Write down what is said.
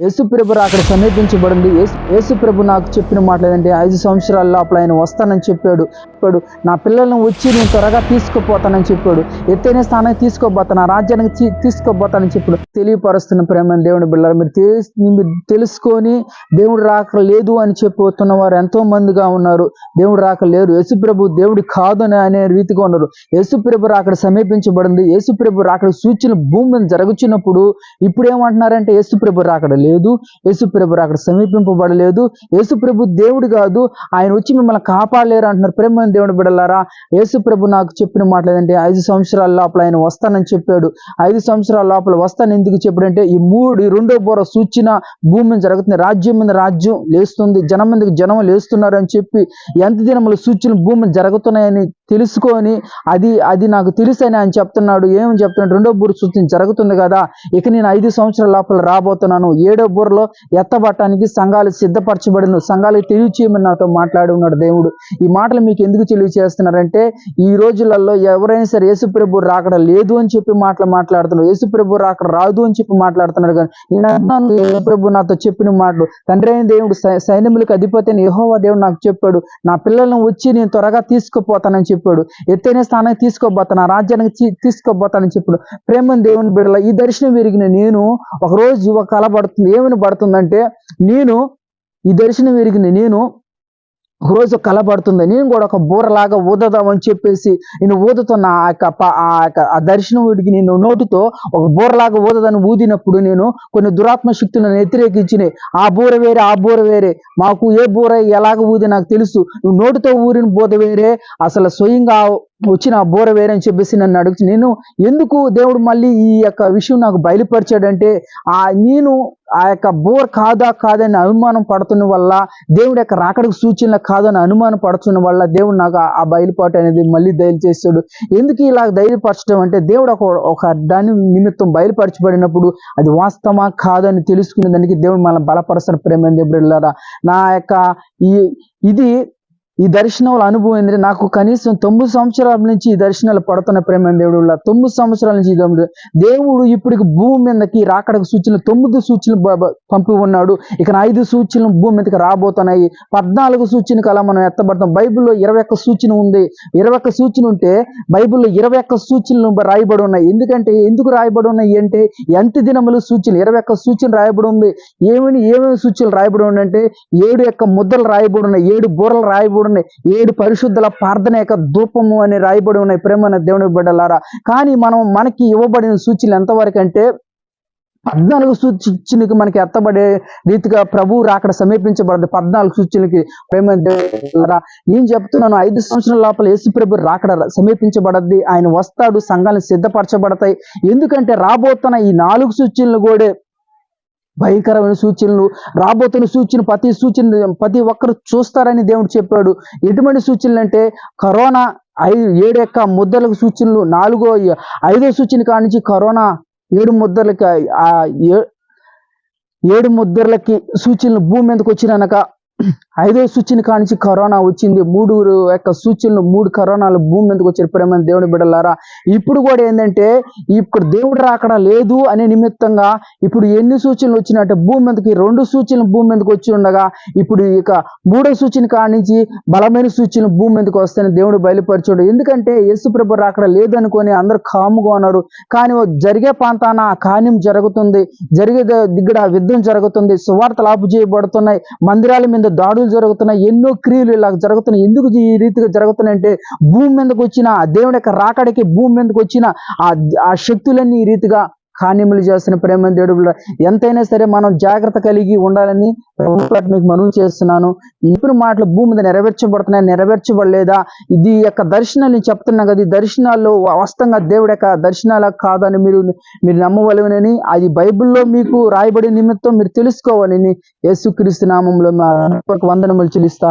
యేసుప్రభు అక్కడ సమీపించబడింది. యేసుప్రభు నాకు చెప్పిన మాట ఏంటంటే ఐదు సంవత్సరాల లోపల ఆయన వస్తానని చెప్పాడు. చెప్పాడు నా పిల్లలను వచ్చి నేను త్వరగా తీసుకుపోతానని చెప్పాడు. ఎత్తైన స్థానానికి తీసుకోబోతాను ఆ రాజ్యానికి తీసుకోబోతానని చెప్పాడు. తెలియపరుస్తున్న ప్రేమ దేవుని బిళ్ళ మీరు మీరు తెలుసుకొని దేవుడు రాక లేదు అని చెప్పబోతున్న వారు ఎంతో మందిగా ఉన్నారు. దేవుడు రాక లేరు. యేసుప్రభు దేవుడు కాదు అని అనే రీతిగా ఉన్నారు. యేసుప్రభు అక్కడ సమీపించబడింది. యేసుప్రభు అక్కడ సూచన భూమి మీద జరుగుచున్నప్పుడు ఇప్పుడు ఏమంటున్నారంటే యేసుప్రభు రాకడ లేదు. లేదు. యేసుప్రభు అక్కడ సమీపింపబడలేదు. యేసుప్రభు దేవుడు కాదు. ఆయన వచ్చి మిమ్మల్ని కాపాడలేరు అంటున్నారు. ప్రేమ దేవుడు బిడలారా యేసుప్రభు నాకు చెప్పిన మాట ఐదు సంవత్సరాల లోపల ఆయన వస్తానని చెప్పాడు. ఐదు సంవత్సరాల లోపల వస్తాను ఎందుకు చెప్పాడంటే ఈ మూడు ఈ రెండో బోర సూచన భూమి మీద జరుగుతుంది. రాజ్యం మీద రాజ్యం లేస్తుంది. జనం మీదకి జనం లేస్తున్నారు అని చెప్పి ఎంత దినములు సూచన భూమి జరుగుతున్నాయని తెలుసుకొని అది అది నాకు తెలుసు అని ఆయన చెప్తున్నాడు. ఏమని చెప్తున్నాడు? రెండో బూర సూచన జరుగుతుంది కదా. ఇక నేను ఐదు సంవత్సరాల లోపల రాబోతున్నాను. ఏడో బూరలో ఎత్తబట్టడానికి సంఘాలు సిద్ధపరచబడిన సంఘాలు తెలియచేయమని నాతో మాట్లాడి ఉన్నాడు దేవుడు. ఈ మాటలు మీకు ఎందుకు తెలియచేస్తున్నారంటే ఈ రోజులలో ఎవరైనా సరే యేసుప్రభు రాకడ లేదు అని చెప్పి మాటలు మాట్లాడుతున్నారు. యేసుప్రభు రాకడ రాదు అని చెప్పి మాట్లాడుతున్నారు కానీ నేను యేసుప్రభు నాతో చెప్పిన మాటలు. తండ్రి అయిన దేవుడు సై- సైన్యములకు అధిపతి అని యెహోవా దేవుడు నాకు చెప్పాడు నా పిల్లలను వచ్చి నేను త్వరగా తీసుకుపోతానని చెప్పి చెప్పాడు. ఎత్తైన స్థానానికి తీసుకోబోతాను ఆ రాజ్యానికి తీసుకోబోతానని చెప్పాడు. ప్రేమ దేవుని బిడల ఈ దర్శనం విరిగిన నేను ఒక రోజు ఒక కళ పడుతుంది. ఏమని పడుతుందంటే నేను ఈ దర్శనం విరిగిన నేను రోజు కలబడుతుంది. నేను కూడా ఒక బూరలాగా ఊదదామని చెప్పేసి నేను ఊదుతున్న ఆ యొక్క ఆ యొక్క ఆ దర్శనం వీడికి నేను నోటితో ఒక బూరలాగా ఊదదని ఊదినప్పుడు నేను కొన్ని దురాత్మ శక్తులను వ్యతిరేకించినాయి ఆ బూర వేరే ఆ బూర వేరే. మాకు ఏ బూర ఎలాగ ఊది నాకు తెలుసు. నువ్వు నోటితో ఊరిన బూద వేరే అసలు స్వయంగా వచ్చిన ఆ బూర వేరే అని చెప్పేసి నన్ను అడుగు నేను ఎందుకు దేవుడు మళ్ళీ ఈ యొక్క విషయం నాకు బయలుపరిచాడంటే ఆ నేను ఆ యొక్క బోర్ కాదా కాదని అనుమానం పడుతున్న వల్ల దేవుడి యొక్క రాకడకు సూచనలు కాదని అనుమానం పడుతున్న వల్ల దేవుడు నాకు ఆ- బయలుపాటు అనేది మళ్ళీ దయచేస్తాడు ఎందుకు ఇలా ధైర్యపరచడం అంటే దేవుడు ఒక ఒక దాని నిమిత్తం బయలుపరచబడినప్పుడు అది వాస్తవమా కాదని తెలుసుకునే దానికి దేవుడు మనం బలపరచిన ప్రేమ దేవుడు నా యొక్క ఈ ఇది ఈ దర్శనాల అనుభవం ఏంటంటే నాకు కనీసం తొమ్మిది సంవత్సరాల నుంచి ఈ దర్శనాలు పడుతున్న ప్రేమ దేవుడు తొమ్మిది సంవత్సరాల నుంచి దేవుడు. ఇప్పటికి భూమి మీదకి రాకడకు సూచనలు తొమ్మిది సూచనలు పంపి ఉన్నాడు. ఇక ఐదు సూచనలు భూమి మీదకి రాబోతున్నాయి. పద్నాలుగు సూచన కల మనం ఎత్తబడతాం. బైబిల్లో ఇరవై ఒక్క సూచన ఉంది. ఇరవై ఒక్క సూచన ఉంటే బైబిల్లో ఇరవై ఒక్క సూచనలు రాయబడి ఉన్నాయి. ఎందుకంటే ఎందుకు రాయబడి ఉన్నాయి అంటే ఎంత దినములు సూచనలు? ఇరవై ఒక్క సూచన రాయబడి ఉంది. ఏమని ఏమేమి సూచనలు రాయబడి ఉన్నాయంటే ఏడు యొక్క ముద్దలు రాయబడి ఉన్నాయి. ఏడు బూరలు రాయబడి చూడండి ఏడు పరిశుద్ధుల ప్రార్థన యొక్క ధూపము అని రాయబడి ఉన్నాయి. ప్రేమ దేవుని బిడ్డలారా కానీ మనం మనకి ఇవ్వబడిన సూచనలు ఎంతవరకు అంటే పద్నాలుగు సూచనకి మనకి ఎత్తబడే రీతిగా ప్రభు రాకడ సమీపించబడదు. పద్నాలుగు సూచనలకి ప్రేమ నేను చెప్తున్నాను ఐదు సంవత్సరాల లోపల యేసు ప్రభు రాకడ సమీపించబడద్ది. ఆయన వస్తాడు సంఘాలను సిద్ధపరచబడతాయి. ఎందుకంటే రాబోతున్న ఈ నాలుగు సూచనలు కూడా భయంకరమైన సూచనలు రాబోతున్న సూచన ప్రతి సూచన ప్రతి ఒక్కరు చూస్తారని దేవుడు చెప్పాడు. ఎటువంటి సూచనలు అంటే కరోనా ఐదు ఏడు యొక్క ముద్దలకు సూచనలు నాలుగో ఐదో సూచన కానించి కరోనా ఏడు ముద్దలకి ఆ ఏ- ఏడు ముద్రలకి సూచనలు భూమి మీదకి వచ్చినాక ఐదో సూచన కానించి కరోనా వచ్చింది. మూడు యొక్క సూచనలు మూడు కరోనాలు భూమి మీదకి వచ్చారు ప్రేమ దేవుని బిడ్డలారా ఇప్పుడు కూడా ఏంటంటే ఇప్పుడు దేవుడు రాకడ లేదు అనే నిమిత్తంగా ఇప్పుడు ఎన్ని సూచనలు వచ్చినట్టే భూమి మీదకి రెండు సూచనలు భూమి మీదకి వచ్చి ఉండగా ఇప్పుడు ఇక మూడో సూచన కానించి బలమైన సూచనలు భూమి మీదకి వస్తాయని దేవుడు బయలుపరచాడు. ఎందుకంటే యేసు ప్రభు రాకడ లేదు అనుకొని అందరూ కాముగా ఉన్నారు. కానీ జరిగే ప్రాంతాన ఆ కార్యం జరుగుతుంది. జరిగే దిగ్గడ యుద్ధం జరుగుతుంది. సువార్తలు ఆపు చేయబడుతున్నాయి మందిరాల మీద దాడులు జరుగుతున్నాయి ఎన్నో క్రియలు ఇలా జరుగుతున్నాయి. ఎందుకు ఈ రీతిగా జరుగుతున్నాయి అంటే భూమి మీదకి వచ్చిన దేవుడి యొక్క రాకడికి భూమి మీదకి వచ్చిన ఆ ఆ శక్తులన్నీ ఈ రీతిగా కానిములు చేస్తున్న ప్రేమ దేవుడు ఎంతైనా సరే మనం జాగ్రత్త కలిగి ఉండాలని మీకు మనవి చేస్తున్నాను. ఇప్పుడు మాటలు భూమి మీద నెరవేర్చబడుతున్నాయి నెరవేర్చబడలేదా? ఇది యొక్క దర్శనాలు నేను చెప్తున్నా కదా ఈ దర్శనాల్లో వాస్తవంగా దేవుడి యొక్క దర్శనాల కాదని మీరు మీరు నమ్మవలనని అది బైబిల్లో మీకు రాయబడి నిమిత్తం మీరు తెలుసుకోవాలని యేసుక్రీస్తు నామంలో వందనములు చెల్లిస్తా.